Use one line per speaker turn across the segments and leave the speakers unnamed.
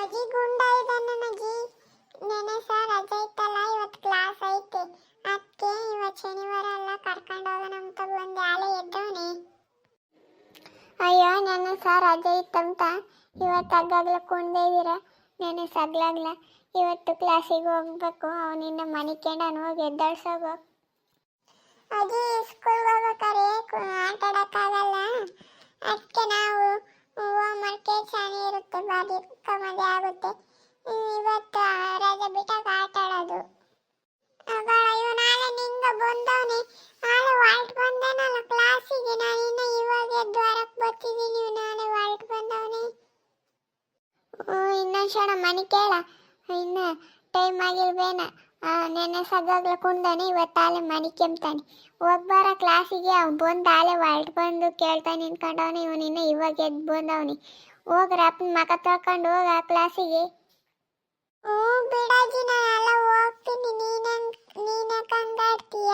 ಅಜ್ಜಿ ಗುಂಡ ಇದ್ದಾನೆ ಅಜ್ಜಿ ನೆನೆ ಸರ್ ರಜೆ ಇತ್ತಲ್ಲ, ಇವತ್ತು ಕ್ಲಾಸ್ ಐತೆ. ಅದಕ್ಕೆ ಇವತ್ತು ಶನಿವಾರ ಎಲ್ಲ ಕರ್ಕೊಂಡು ಹೋಗೋಣ ಅಂತ ಬಂದೆ ಆಲೆ ಎದ್ದವನೆ. ಅಯ್ಯೋ ನೆನೆ ಸರ್ ರಜೆ ಇತ್ತಂತ. ಇವತ್ತು ಅಗ್ಗಾಗ್ಲ ಕುಣ್ದೇ ಇದ್ದೀರ ನೆನೆ ಸಗ್ಲಾಗ್ಲ ಇವತ್ತು ಕ್ಲಾಸಿಗೆ ಹೋಗ್ಬೇಕು. ಅವನಿನ್ನ ಮನೆ ಕೆಂಡನು ಹೋಗಿ ಎದ್ದಾಳ್ಸೋಗು. ಅಜ್ಜಿ ಸ್ಕೂಲ್ಗೆ ಹೋಗ್ಬೇಕಾರೆ ಆಟ ಆಡೋಕ್ಕಾಗಲ್ಲ ಅದಕ್ಕೆ ನಾವು ಹೋಮ್ವರ್ಕೆ ಚೆನ್ನಾಗಿ ಇರುತ್ತೆ, ಬಾರಿ ಕಮದೆ ಆಗುತ್ತೆ. ಇವತ್ತು ರಜೆ ಬಿಟ್ಟಾಗ ಆಟ ಆಡೋದು ಅಯ್ಯೋ ನಾಳೆ ನಿಂಗ ಬಂದವನೆ ನಾಳೆ ವಾಲ್ಟ್ ಬಂದನಲ್ಲ ಕ್ಲಾಸಿಗೆ ನಾನು ಇನ್ನು ಇವಾಗ ಎದ್ದು ಹೊರಕ್ಕೆ ಬರ್ತಿದ್ದೀನಿ ನಾಳೆ ವಾಲ್ಟ್ ಬಂದವನೆ. ಇನ್ನೊಂದು ಕ್ಷಣ ಮನೆ ಕೇಳ. ಇನ್ನು ಟೈಮ್ ಆಗಿಲ್ವೇನ? ನೆನ್ನೆ ಸಗಾಗ್ಲ ಕುಂದಾನೆ ಇವತ್ತು ಆಲೆ ಮನೆ ಕೆಮ್ತಾನೆ. ಒಬ್ಬರ ಕ್ಲಾಸಿಗೆ ಅವ್ನು ಬಂದು ಆಲೆ ವಾಲ್ಟ್ ಬಂದು ಕೇಳ್ತಾನೆ ನಿಂತ್ಕೊಂಡವನೆ ಇವನು ಇನ್ನು ಇವಾಗ ಎದ್ದು ಬಂದವನಿ. ಹೋಗ್ರ ಅಪ್ಪನ ಮಕ ತೊಳ್ಕೊಂಡು ಹೋಗ ಆ ಕ್ಲಾಸಿಗೆ ಹ್ಞೂ ಬಿಡಾಜಿ ನಾನೆಲ್ಲ ಹೋಗ್ತೀನಿ. ನೀನಂಗ್ ನೀನಕ್ಕೆ ಹಂಗಾಡ್ತೀಯ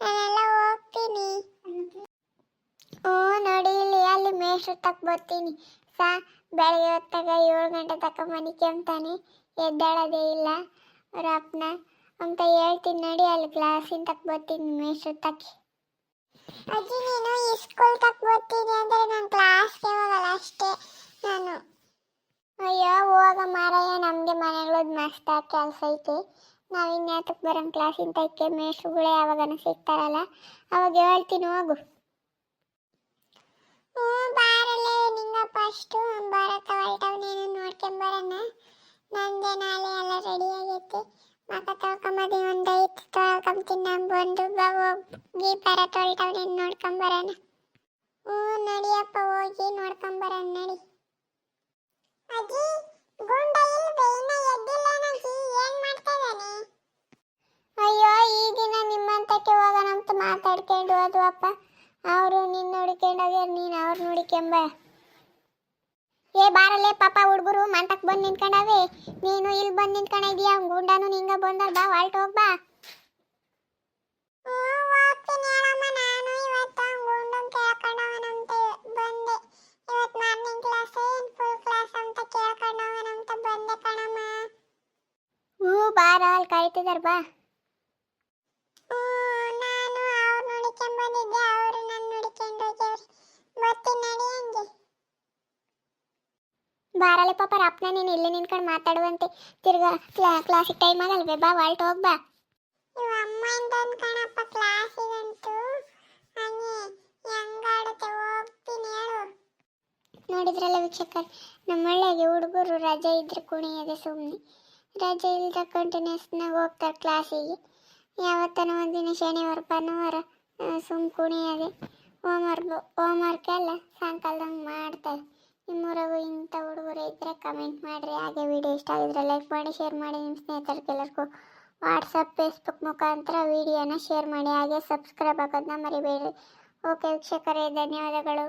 ನಾನೆಲ್ಲ ಹೋಗ್ತೀನಿ. ಹ್ಞೂ ನೋಡಿ ಇಲ್ಲಿ ಅಲ್ಲಿ ಮೇಷ್ಟ್ರ ತಕ್ಕ ಬರ್ತೀನಿ. ಸಾ ಬೆಳಗ್ಗೆ ಹೊತ್ತಾಗ ಏಳು ಗಂಟೆ ತಕ್ಕ ಮನೆ ಕೆಮ್ತಾನೆ. ಎದ್ದಾಳೋದೇ ಇಲ್ಲ. ಅವ್ರ ಅಪ್ಪನ ಅಂತ ಹೇಳ್ತೀನಿ ನೋಡಿ, ಅಲ್ಲಿ ಗ್ಲಾಸಿನ ತಕ್ಕ ಬರ್ತೀನಿ ತಕ್ಕಿ. ಅಜ್ಜಿ, ನೀನು ಈ ಸ್ಕೂಲ್ ತಕ್ಕ ಬರ್ತೀನಿ ಅಂದರೆ ನಾನು ಕ್ಲಾಸ್ಗೆ ಹೋಗಲ್ಲ, ಅಷ್ಟೇ ನಾನು. ಅಯ್ಯೋ, ಹೋಗ ಮಾರಯ್ಯ, ನಮಗೆ ಮನೆಗಳದ್ ಮಸ್ತ್ ಕೆಲಸ ಐತೆ. ನಾವು ಇನ್ಯಾತಕ್ಕೆ ಬರೋಣ ಕ್ಲಾಸಿನ ತಕ್ಕೆ ಮೇಷ್ಟ್ರುಗಳೇ ಯಾವಾಗನ ಸಿಗ್ತಾರಲ್ಲ. ಅವಾಗ ಹೇಳ್ತೀನಿ, ಹೋಗು. ಹ್ಞೂ, ಬಾರಲ್ಲೇ ನಿಂಗ ಫಸ್ಟು ಭಾರತ ಹೊರಟವ್, ನೀನು ನೋಡ್ಕೊಂಬರೋಣ ನಂದೇ ನಾಳೆ ಎಲ್ಲ ರೆಡಿ ಆಗೈತೆ. ಮಕ ತೊಳ್ಕೊಂಬದಿ ಒಂದು ನಡಿಯಪ್ಪ ಹೋಗಿ ನೋಡ್ಕೊಂಬರೋಣ ನಡಿ ಅಜ್ಜಿ ಏನ್ ಮಾಡ್ತಾ ಅಯ್ಯೋ ಈ ದಿನ ನಿಮ್ಮಂತಕ್ಕೆ ಹೋಗೋಣ ಅಂತ ಮಾತಾಡ್ಕೊಂಡು ಹೋದ್ವಪ್ಪ ಅವರು ನಿನ್ನ ಹುಡುಕೊಂಡಾಗ ನೀನು ಅವ್ರು ನೋಡಿಕೊಂಬ ಏ, ಬಾರಲ್ಲೇ ಪಾಪ, ಹುಡುಗರು, ಮಂಟಕ್ ಬಂದು ನಿಂತ್ಕೊಂಡವೆ. ನೀನು ಇಲ್ಲಿ ಬಂದು ನಿಂತ್ಕೊಂಡಿದೀಯ ಗುಂಡನು ನಿಂಗ ಬಂದರ್ ಬಾ, ವಾಲ್ಟ್ ಹೋಗ್ ಬಾ. ಹ್ಞೂ ಬಾರ, ಅಲ್ಲಿ ಕರಿತಿದಾರ ಬಾ ನಾನು ಅವ್ರು ನೋಡಿಕೊಂಡ್ ಬಂದಿದ್ದೆ ಅವರು ನನ್ನ ನೋಡಿಕೊಂಡು ಹೋಗ್ಯವ್ರಿ ಬರ್ತೀನಿ ನಡಿ ಹಂಗೆ ಬಾರಲೆ ಪಾಪ ಅಪ್ಪನ ನೀನು ಇಲ್ಲಿ ನಿಂತ್ಕೊಂಡು ಮಾತಾಡುವಂತೆ. ತಿರ್ಗಾ ಕ್ಲಾ ಕ್ಲಾಸಿಗೆ ಟೈಮ್ ಆಗಲ್ವೇ ಬಾ ವಾಲ್ಟ್ ಹೋಗ್ಬಾ ಇವ ಅಮ್ಮ ಕಣಪ್ಪ ಕ್ಲಾಸಿಗಂತೂ ಹಂಗೆ ಹೆಂಗಾಡುತ್ತೆ ಹೋಗ್ತೀನಿ ಹೇಳು. ನೋಡಿದ್ರಲ್ಲ ವೀಕ್ಷಕರ್ ನಮ್ಮಳ್ಳಿಗೆ ಹುಡುಗರು ರಜೆ ಇದ್ರೆ ಕುಣಿಯದೆ ಸುಮ್ಮನೆ ರಜೆ ಇಲ್ಲದ ಕಂಟಿನ್ಯೂಸ್ನಾಗ ಹೋಗ್ತಾರೆ ಕ್ಲಾಸಿಗೆ ಯಾವತ್ತನ ಒಂದಿನ ಶನಿವಾರ ಭಾನುವಾರ ಸುಮ್ ಕುಣಿಯದೆ. ಹೋಮ್ವರ್ಕ್ ಹೋಮ್ವರ್ಕ್ ಎಲ್ಲ ಸಾಯಂಕಾಲದಂಗೆ ಮಾಡ್ತಾರೆ. ನಿಮ್ಮೂರಾಗೂ ಇಂಥ ಹುಡುಗರು ಇದ್ದರೆ ಕಮೆಂಟ್ ಮಾಡಿರಿ. ಹಾಗೆ ವಿಡಿಯೋ ಇಷ್ಟ ಆಗಿದ್ರೆ ಲೈಕ್ ಮಾಡಿ ಶೇರ್ ಮಾಡಿ. ನಿಮ್ಮ ಸ್ನೇಹಿತರಿಗೆಲ್ಲರಿಗೂ ವಾಟ್ಸಪ್ ಫೇಸ್ಬುಕ್ ಮುಖಾಂತರ ವಿಡಿಯೋನ ಶೇರ್ ಮಾಡಿ. ಹಾಗೆ ಸಬ್ಸ್ಕ್ರೈಬ್ ಆಗೋದನ್ನ ಮರಿಬೇಡಿ ಓಕೆ ವೀಕ್ಷಕರೇ, ಧನ್ಯವಾದಗಳು.